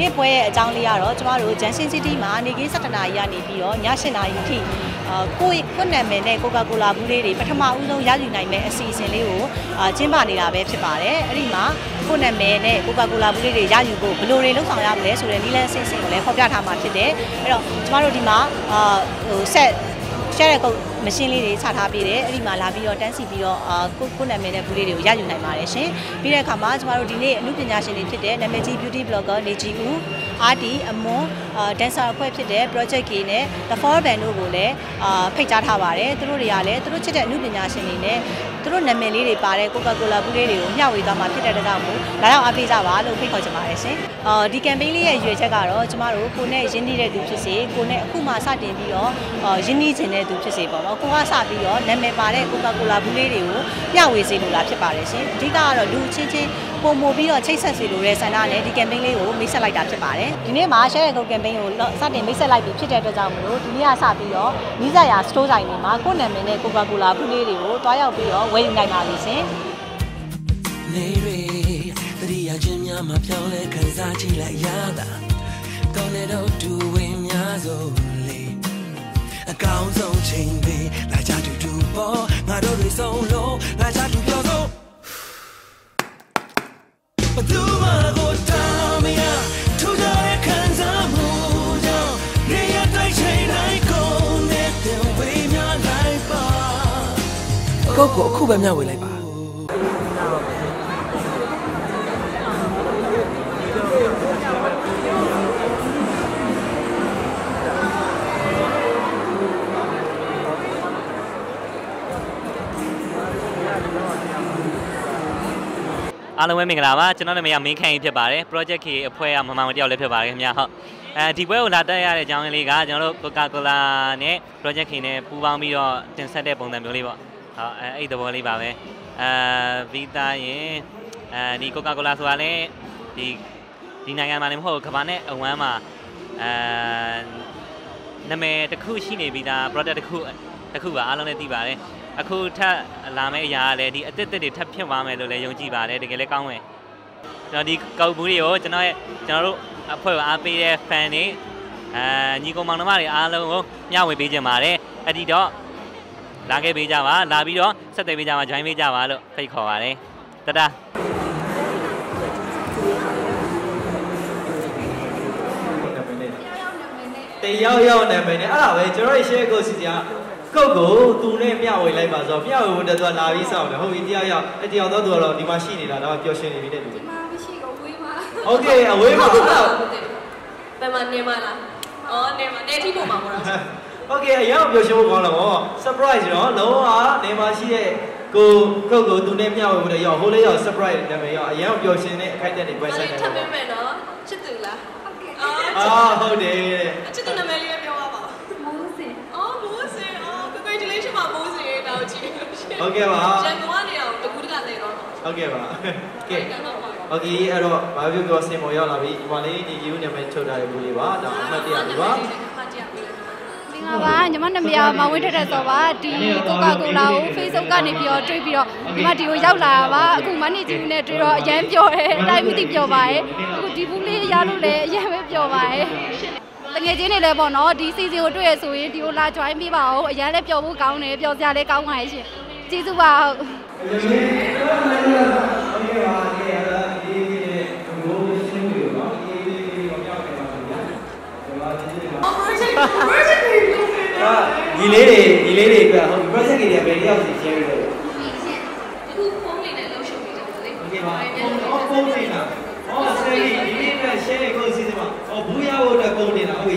နေ့ပွဲရဲ့အကြောင်းလေးကတော့ကျမတို့ Junction City မှာနေကင်း7နာရီကနေပြီးတော့ည7နာရီထိအာကိုယ့်ကိုယ့်နာမည်နဲ့ Coca-Cola ဘူးလေးတွေပထမဦးဆုံးရယူနိုင်မဲ့အစီအစဉ်လေးကိုအာကျင်းပနေတာပဲဖြစ်ပါတယ်အဲ့ဒီမှာကိုယ့်နာမည်နဲ့ Coca-Cola ဘူးလေးတွေရယူဖို့ဘယ်လိုတွေလုပ်ဆောင်ရမလဲဆိုတဲ့နည်းလမ်းအဆင့်ဆင့်ကိုလည်းဖော်ပြထားမှာဖြစ်တယ်အဲ့တော့ကျမတို့ဒီမှာအာဟိုဆက် ရှယ်ရကုတ်မရှင်းလေးတွေချထားပေးတယ်အဲ့ဒီမှာလာပြီးတော့တန်းစီပြီးတော့အာကိုကိုနာမည်နဲ့ဘူးလေးတွေကိုရယူနိုင်ပါတယ်ရှင်ပြီးတဲ့အခါမှာကျမတို့ဒီနေ့အမှုပညာရှင်တွေဖြစ်တဲ့နာမည်ကြီး beauty blogger နေကြီးဦးအာတီအမွန်အာ dancer အဖွဲ့ဖြစ်တဲ့ project K နဲ့ The Four Band တို့ကိုလည်းအာဖိတ်ကြားထားပါတယ်သူတို့တွေကလည်းသူတို့ချစ်တဲ့အမှုပညာရှင်တွေနဲ့ သူတို့နာမည်လေးတွေပါတဲ့ Coca-Cola ဘူးလေးတွေကိုမျှဝေသွားမှာဖြစ်တဲ့အတွက်ကြောင့်မို့လာရောက်အားပေးကြပါလို့ဖိတ်ခေါ်ချင်ပါတယ်ရှင်အာဒီ campaign လေးရဲ့ရွေချက်ကတော့ကျမတို့ကိုနဲ့ရင်းနှီးတဲ့သူဖြစ်စေကိုနဲ့အခုမှစတင်ပြီးတော့အာရင်းနှီးခြင်းတဲ့သူဖြစ်စေပေါ့နော်ကိုကစပြီးတော့နာမည်ပါတဲ့ Coca-Cola ဘူးလေးတွေကိုမျှဝေစေလိုတာဖြစ်ပါတယ်ရှင်အဓိကကတော့လူချင်းချင်း ပုံမို့ပြီးတော့ချိတ်ဆက်စီလိုတဲ့ဆန္ဒနဲ့ဒီ campaign လေးကိုမိတ်ဆက်လိုက်တာဖြစ်ပါတယ်ဒီနေ့မှာ share ကုတ် campaign ကိုစတင်မိတ်ဆက်လိုက်ပြီးဖြစ်တဲ့အတွက်ကြောင့်မလို့ဒီနေ့ကစပြီးတော့နီးစပ်ရာ store ဆိုင်တွေမှာကိုယ့်နာမည်နဲ့ Coca-Cola ဘူးလေးတွေကိုတွားရောက်ပြီးတော့ဝယ်ယူနိုင်ပါလိမ့်ရှင်နေရီတတိယချင်းများမှာပြောင်းလဲခံစားကြည့်လိုက်ရတာကောင်းတဲ့တော့တူဝင်များဆုံးလေအကောင်းဆုံးချိန်လေးလာကြတူတူပေါ်ငါတို့တွေဆုံးလို့လာကြတူပြောဆုံး ကိုကိုအခုပဲမျှဝေလိုက်ပါအားလုံးပဲမင်္ဂလာပါကျွန်တော်နာမည်ကမင်းခန့်ကြီးဖြစ်ပါတယ် project K အဖွဲ့ကမမမတယောက်လည်းဖြစ်ပါတယ်ခင်ဗျာဟုတ်အဲဒီပွဲကိုလာတက်ရတဲ့အကြောင်းလေးကကျွန်တော်တို့ Coca-Cola နဲ့ project K နဲ့ပူးပေါင်းပြီးတော့တင်ဆက်တဲ့ပုံစံမျိုးလေးပေါ့ ဟုတ်အဲအဲ့ဒီသဘောလေးပါပဲအဲဗီတာရင်အဲဒီ Coca-Cola ဆိုတာလည်းဒီဒီနိုင်ငံမှာလည်းမဟုတ်ကမ္ဘာနဲ့အဝမ်းမှာအဲနာမည်တစ်ခုရှိနေပြီးသား product တစ်ခုတစ်ခုပါအားလုံးလည်းသိပါတယ်အခုထပ်လာမယ့်အရာကလည်းဒီအစ်စ်တစ်တွေထပ်ဖြစ်သွားမယ်လို့လည်းယုံကြည်ပါတယ်တကယ်လည်းကောင်းမယ်ကျွန်တော်ဒီကောက်ဘူးတွေကိုကျွန်တော်ရဲ့ကျွန်တော်တို့အဖွဲ့ကိုအားပေးတဲ့ fan တွေအဲညီကောင်မောင်နှမတွေအားလုံးကိုမျှဝေပေးကြပါတယ်အဲ့ဒီတော့ လာခဲ့ပေးကြပါလာပြီးတော့ဆက်သွယ်ပေးကြပါ join ပေးကြပါလို့ဖိတ်ခေါ်ပါတယ်တတာတယောက်ယောက်နာမည်နဲ့အဲ့ဒါပဲကျွန်တော်ရဲ့ share ကိုစီစီကကုတ်ကိုသူနဲ့မျှဝေလိုက်ပါဆိုတော့မျှဝေဖို့တော့လာပြီးစောင့်တယ်ဟုတ်ပြီတယောက်ယောက်အတယောက်တော့သူကတော့ဒီမှာရှိနေတာတော့ပျော်ရွှင်နေပြီတဲ့လူဒီမှာမရှိဘူးဝေးမှာဟုတ်ကဲ့အဝေးမှာဘယ်မှာနေမှာလားအော်နေမှာနေထိပုံမှာပေါ့လား โอเคအရင်ကပျော်ရွှင်ဖို့ကောင်းလာဗော surprise တော့လုံးဝနေမှာရှိတဲ့ကိုကုတ်ကိုသူနဲ့မျှဝေဖို့တည်းရောက်ဟိုလေးရောက် surprise နာမည်ရောက်အရင်ကပျော်ရွှင်တဲ့အခိုက်အတန့်တွေပွဲ ဘာ ဆိုင် လဲ နေ ထပ် တယ် ပေးမယ်နော်ချစ်သူလားဟုတ်ကဲ့အော် အာဟုတ်တယ်တဲ့ ချစ်သူနာမည်လေးပြောပါပါမိုးစင်အော်မိုးစင်အော် congratulation ပါမိုးစင်တောက်ကြည့် ဟုတ်ကဲ့ပါ ရန်ကုန်ကနေအောင်တကူတကနေတော့ ဟုတ်ကဲ့ပါကဲ ကတော့ပါ โอเคအဲ့တော့ဘာပြောပြောစင်ပေါ်ရောက်လာပြီဒီမှာလေးဒီယူနာမည်ထုတ်ထားတဲ့ဘူးလေးပါဒါအမှတ်တရလေးပါ မှတ်ကြပေးလိုက် မ င်္ဂလာပါညီမနာမည်ကမဝင်းထက်တဲ့ဆိုပါဒီကိုကာကိုလာကို Facebook ကနေပြီးတော့တွေ့ပြီးတော့ဒီမှာဒီကိုရောက်လာတာပါအခုမနီကြီးနဲ့တွေ့တော့အရန်ပျော်တယ်အတိုင်းမသိပျော်ပါရဲ့အခုဒီဘူးလေးရလို့လည်းအရန်ပဲပျော်ပါရဲ့တငယ်ချင်းတွေလည်းပေါ့နော်ဒီ season ကိုတွေ့ရဆိုရင်ဒီကိုလာ join ပေးပါဦးအရန်လည်းပျော်ဖို့ကောင်းတယ်ပျော်စရာလည်းကောင်းပါရဲ့ရှင်ကျေးဇူးပါဟုတ် တော့ညီလေးတွေညီလေးတွေအတွက်ဟို project ကြီးတွေကဘယ်တယောက်စီ share လုပ်လဲဒီမှာအော်ပုံနေတာအော်ဆယ်ကြီးဒီနေ့အတွက် share ကိုစီစဉ်ပါအော်ဘူးရဖို့အတွက်ပုံနေတာဟုတ်ပြီ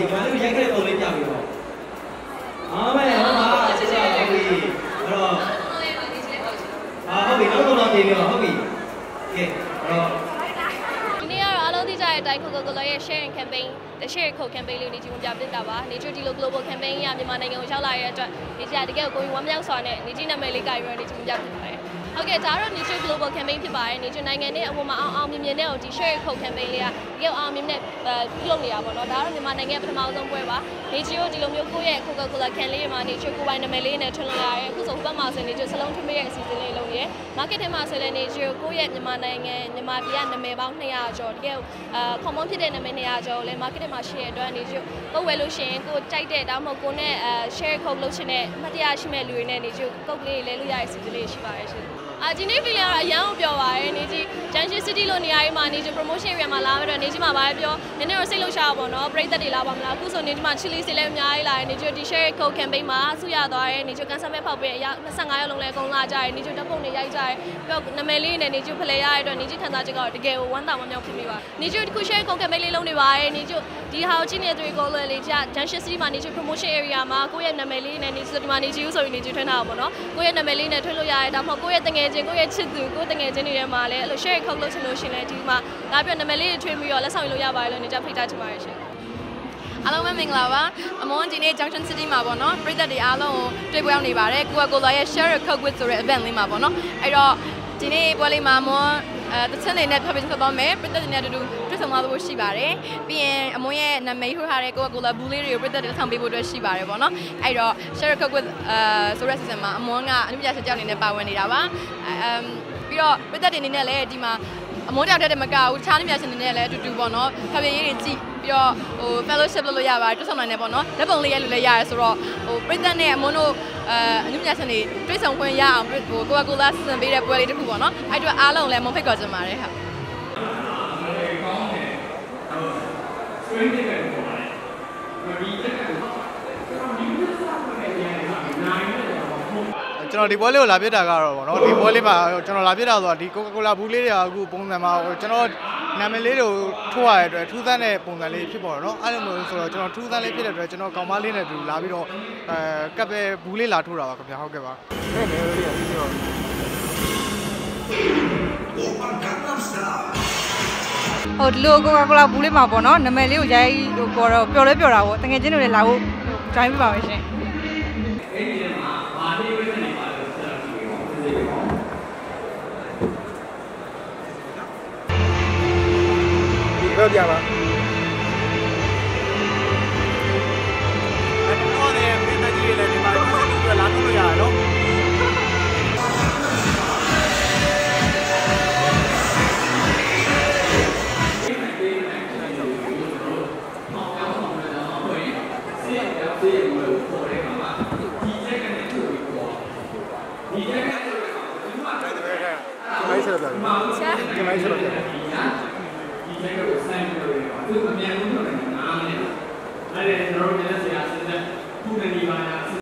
campaign the share code campaign လေးကိုနေကြည့်ပြပြတာပါ။ Nature ဒီလို global campaign ကြီးကမြန်မာနိုင်ငံကိုရောက်လာတဲ့အတွက်နေကြတကယ်ကိုကိုယ်ဝမ်းမြောက်စွာနဲ့နေကြည့်နာမည်လေးကိုင်ပြီးတော့နေကြည့်ပြပြပါတယ် ဟုတ်ကဲ့ဒါကတော့ Nature Global Campaign ဖြစ်ပါတယ် Nature နိုင်ငံနဲ့အပေါ်မှာအောင်အောင်မြင်မြင်နဲ့ဒီ share code campaign လေးကတကယ်အောင်မြင်နဲ့ပြုလုပ်နေတာပေါ့နော်ဒါကတော့မြန်မာနိုင်ငံပထမဆုံးပွဲပါ Nature ကိုဒီလိုမျိုးကိုယ့်ရဲ့ Coca-Cola can လေးမှာ Nature ကိုပိုင်နာမည်လေးနဲ့ထွန်းလာရတယ်အခုဆိုဟိုဘက်မှာဆို Nature စလုံးထွန်းပေးရဲ့အစီအစဉ်လေးလုပ်နေရယ် market ထဲမှာဆိုလည်း Nature ကိုယ့်ရဲ့မြန်မာနိုင်ငံမြန်မာပြည်ကနာမည်ပေါင်း200ကျော်တကယ်အာ common ဖြစ်တဲ့နာမည်200ကျော်ကိုလည်း market ထဲမှာရှိရတဲ့အတွက် Nature ကိုဝယ်လို့ရှိရင်ကိုကြိုက်တဲ့ဒါမှမဟုတ်ကိုနဲ့အဲ share code လုပ်ချင်တဲ့အမှတ်တရရှိမဲ့လူတွေနဲ့ Nature ကုတ်ကလေးလဲလို့ရတဲ့အစီအစဉ်လေးရှိပါတယ်ရှင် အာဒီနေ့ feeling ကတော့အရန်ကိုပြောပါရယ်နေကြီး Junction City လို့နေရာကြီးမှာနေကြီး promotion area မှာလာပြီးတော့နေကြီးမှာဗာပြောနည်းနည်းတော့စိတ်လှုပ်ရှားပါတော့ပရိသတ်တွေလာပါမလားအခုဆိုနေကြီးမှာ chili စီလည်းအများကြီးလာတယ်နေကြီး t-shirt code campaign မှာဆုရသွားတယ်နေကြီးကန်ဆယ်မဲ့ဖောက်ပေးအရာ25ရက်လုံးလည်းအကုန်လာကြတယ်နေကြီးဓာတ်ပုံတွေရိုက်ကြတယ်ပြီးတော့နာမည်လေးနဲ့နေကြီးဖလှယ်ရတဲ့အတွက်နေကြီးခံစားချက်ကတော့တကယ်ကိုဝမ်းသာမမြောက်ဖြစ်မိပါနေကြီးတစ်ခု share code campaign လေးလုံးနေပါရယ်နေကြီးဒီဟာကိုကြည့်နေတဲ့တွေကိုလွယ်လေးကြ Junction City မှာနေကြီး promotion area မှာကိုယ့်ရဲ့နာမည်လေးနဲ့နေကြီးဒီမှာနေကြီးဆိုပြီးနေကြီးထွန်းထားတာပေါ့နော်ကိုယ့်ရဲ့နာမည်လေးနဲ့ထွန်းလို့ရတယ်ဒါမှမဟုတ်ကိုယ့်ရဲ့တငယ်ချင်းကိုယ့်ရဲ့ချစ်သူကိုယ်တငယ်ချင်းတွေထဲမှာလည်းအဲ့လို share ခုတ်လုပ်ချင်လို့ရှင်လဲဒီမှာလာပြီးတော့နာမည်လေးတွေထွေးပြီးတော့လက်ဆောင်ယူလို့ရပါတယ်လို့နေကြဖိတ်ကြားချင်ပါတယ်ရှင်အားလုံးပဲမင်္ဂလာပါအမွန်ဒီနေ့ Junction City မှာပေါ့နော်ပြည်သက်တွေအားလုံးကိုတွေ့ပွဲရောက်နေပါတယ်ကိုကကိုလာရဲ့ Share a Coke with ဆိုတဲ့ event လေးမှာပေါ့နော်အဲ့တော့ဒီနေ့ပွဲလေးမှာအမွန်အဲတချင်လေးနဲ့ဖျက်ပြီးဆက်သွားမယ်ပြည်သက်တွေနဲ့အတူတူ တွေ့ဆုံသွားဖို့ရှိပါတယ်ပြီးရင်အမွန်ရဲ့နာမည်ထိုးထားတဲ့ကိုကကိုလာဘူးလေးတွေကိုပြည်သက်တွေဆောင်ပေးဖို့အတွက်ရှိပါတယ်ပေါ့နော်အဲ့တော့ Share a Coke with အဲဆိုတဲ့ season မှာအမွန်ကအမှုပြဆက်ကြောက်အနေနဲ့ပါဝင်နေတာပါအမ်ပြီးတော့ပြည်သက်တွေအနေနဲ့လည်းဒီမှာအမုန်းတောင်တက်တဲ့မကဘူးတခြားနေပြရှင်တွေနဲ့လည်းအတူတူပေါ့နော်ဖျော်ဖြေရေးတွေကြည့်ပြီးတော့ဟို fellowship လုပ်လို့ရပါတယ်တွတ်ဆောင်နိုင်တယ်ပေါ့နော်လက်ပုံလေးရိုက်လို့လည်းရတယ်ဆိုတော့ဟိုပြည်သက်နဲ့အမုန်းတို့အဲအနုပညာရှင်တွေတွေ့ဆုံခွင့်ရအောင်ဟိုကိုကကိုလာစီစဉ်ပေးတဲ့ပွဲလေးတစ်ခုပေါ့နော်အဲ့အတွက်အားလုံးလည်းမုံဖိတ်ခေါ်ချင်ပါတယ်ဟုတ် ကျွန်တော်ဒီပွဲလေးကိုလာပြစ်တာကတော့ဗောနော်ဒီပွဲလေးမှာကျွန်တော်လာပြစ်တာဆိုတာဒီ Coca-Cola ဘူးလေးတွေကအခုပုံစံမှာကျွန်တော်နာမည်လေးတွေကိုထိုးရတဲ့အတွက်ထူးဆန်းတဲ့ပုံစံလေးဖြစ်ပေါ်တော့နော်အဲ့လိုမျိုးဆိုတော့ကျွန်တော်ထူးဆန်းလေးဖြစ်တဲ့အတွက်ကျွန်တော်ကောင်မလေးနဲ့တူလာပြီးတော့အဲကပ်ပဲဘူးလေးလာထိုးတာပါခင်ဗျာဟုတ်ကဲ့ပါအဲ့ဒီလေးကပြီးတော့ ဟိုဒီလိုကိုကာကိုလာဘူးလေးမှာပေါ့နော်နာမည်လေးကိုရိုက်ဟိုပေါ်တော့ပျော်လဲပျော်တာပေါ့တကယ်ချင်းတွေလည်းလာဖို့ join ပြပါမယ်ရှင်ဒီဘက်ပြပါ မို